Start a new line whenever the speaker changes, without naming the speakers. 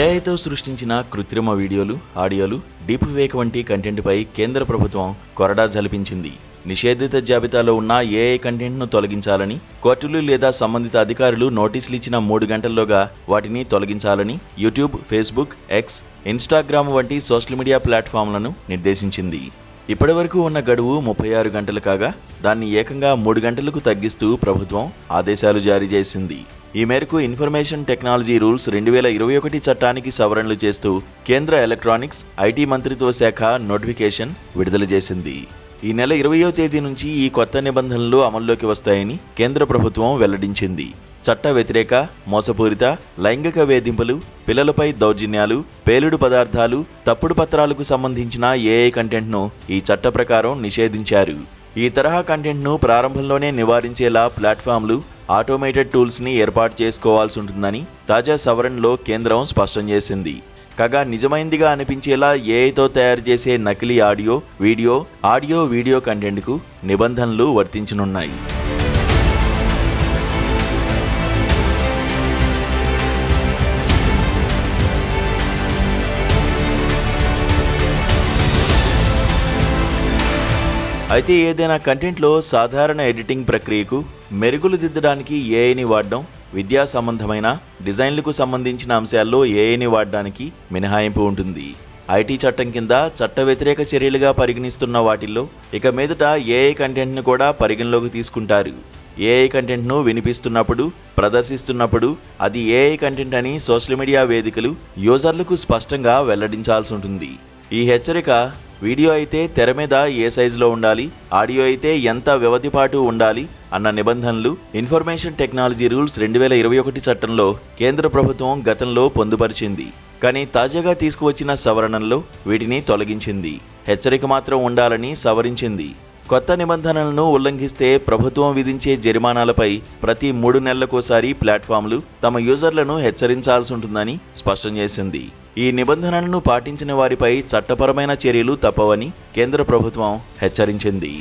ఏఐతో సృష్టించిన కృత్రిమ వీడియోలు ఆడియోలు డీప్ వేక్ వంటి కంటెంట్పై కేంద్ర ప్రభుత్వం కొరడా జలిపించింది. నిషేధిత జాబితాలో ఉన్న ఏఐ కంటెంట్ను తొలగించాలని కోర్టులు లేదా సంబంధిత అధికారులు నోటీసులు ఇచ్చిన మూడు గంటల్లోగా వాటిని తొలగించాలని యూట్యూబ్ ఫేస్బుక్ ఎక్స్ ఇన్స్టాగ్రామ్ వంటి సోషల్ మీడియా ప్లాట్ఫామ్లను నిర్దేశించింది. ఇప్పటివరకు ఉన్న గడువు ముప్పై ఆరు గంటలు కాగా దాన్ని ఏకంగా మూడు గంటలకు తగ్గిస్తూ ప్రభుత్వం ఆదేశాలు జారీ చేసింది. ఈ మేరకు ఇన్ఫర్మేషన్ టెక్నాలజీ రూల్స్ రెండు వేల ఇరవై ఒకటి చట్టానికి సవరణలు చేస్తూ కేంద్ర ఎలక్ట్రానిక్స్ ఐటీ మంత్రిత్వ శాఖ నోటిఫికేషన్ విడుదల చేసింది. ఈ నెల ఇరవయో తేదీ నుంచి ఈ కొత్త నిబంధనలు అమల్లోకి వస్తాయని కేంద్ర ప్రభుత్వం వెల్లడించింది. చట్ట వ్యతిరేక మోసపూరిత లైంగిక వేధింపులు పిల్లలపై దౌర్జన్యాలు పేలుడు పదార్థాలు తప్పుడు పత్రాలకు సంబంధించిన ఏఐ కంటెంట్ను ఈ చట్ట ప్రకారం నిషేధించారు. ఈ తరహా కంటెంట్ను ప్రారంభంలోనే నివారించేలా ప్లాట్ఫామ్లు ఆటోమేటెడ్ టూల్స్ని ఏర్పాటు చేసుకోవాల్సి ఉంటుందని తాజా సవరణలో కేంద్రం స్పష్టం చేసింది. కాగా నిజమైందిగా అనిపించేలా ఏఐతో తయారు చేసే నకిలీ ఆడియో వీడియో ఆడియో వీడియో కంటెంట్కు నిబంధనలు వర్తించనున్నాయి. అయితే ఏదైనా కంటెంట్లో సాధారణ ఎడిటింగ్ ప్రక్రియకు మెరుగులు దిద్దడానికి ఏఐని వాడడం విద్యా సంబంధమైన డిజైన్లకు సంబంధించిన అంశాల్లో ఏఐని వాడడానికి మినహాయింపు ఉంటుంది. ఐటీ చట్టం కింద చట్ట వ్యతిరేక చర్యలుగా పరిగణిస్తున్న వాటిల్లో ఇక మీదట ఏఐ కంటెంట్ను కూడా పరిగణలోకి తీసుకుంటారు. ఏఐ కంటెంట్ను వినిపిస్తున్నప్పుడు ప్రదర్శిస్తున్నప్పుడు అది ఏఐ కంటెంట్ అని సోషల్ మీడియా వేదికలు యూజర్లకు స్పష్టంగా వెల్లడించాల్సి ఉంటుంది. ఈ హెచ్చరిక వీడియో అయితే తెర మీద ఏ సైజులో ఉండాలి ఆడియో అయితే ఎంత వ్యవధి పాటు ఉండాలి అన్న నిబంధనలు ఇన్ఫర్మేషన్ టెక్నాలజీ రూల్స్ రెండు వేల ఇరవై ఒకటి చట్టంలో కేంద్ర ప్రభుత్వం గతంలో పొందుపరిచింది. కానీ తాజాగా తీసుకువచ్చిన సవరణల్లో వీటిని తొలగించింది. హెచ్చరిక మాత్రం ఉండాలని సవరించింది. కొత్త నిబంధనలను ఉల్లంఘిస్తే ప్రభుత్వం విధించే జరిమానాలపై ప్రతి మూడు నెలలకోసారి ప్లాట్ఫామ్లు తమ యూజర్లను హెచ్చరించాల్సి ఉంటుందని స్పష్టం చేసింది. ఈ నిబంధనలను పాటించిన వారిపై చట్టపరమైన చర్యలు తప్పవని కేంద్ర ప్రభుత్వం హెచ్చరించింది.